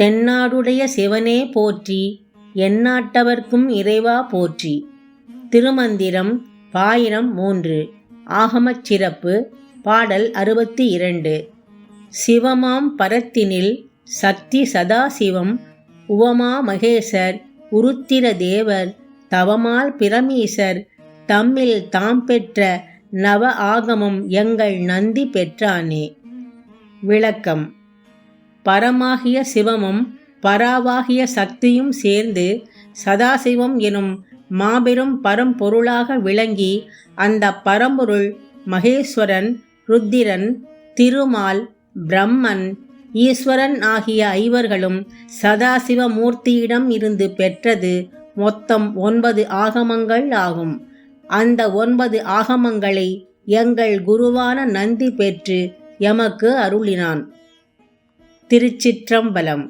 தென்னாடுடைய சிவனே போற்றி எந்நாட்டவர்க்கும் இறைவா போற்றி. திருமந்திரம் பாயிரம் மூன்று. ஆகமச் சிறப்பு பாடல் அறுபத்தி இரண்டு. சிவமாம் பரத்தினில் சக்தி சதாசிவம் உவமா மகேசர் உருத்திர தேவர் தவமால் பிரமீசர் தம்மில் தாம் பெற்ற நவ ஆகமம் எங்கள் நந்தி பெற்றானே. விளக்கம். பரமாகிய சிவமும் பராவாகிய சக்தியும் சேர்ந்து சதாசிவம் எனும் மாபெரும் பரம்பொருளாக விளங்கி அந்த பரம்பொருள் மகேஸ்வரன் ருத்திரன் திருமால் பிரம்மன் ஈஸ்வரன் ஆகிய ஐவர்களும் சதாசிவ மூர்த்தியிடம் இருந்து பெற்றது. மொத்தம் ஒன்பது ஆகமங்கள் ஆகும். அந்த ஒன்பது ஆகமங்களை எங்கள் குருவான நந்தி பெற்று எமக்கு அருளினான். திருச்சிற்றம்பலம்.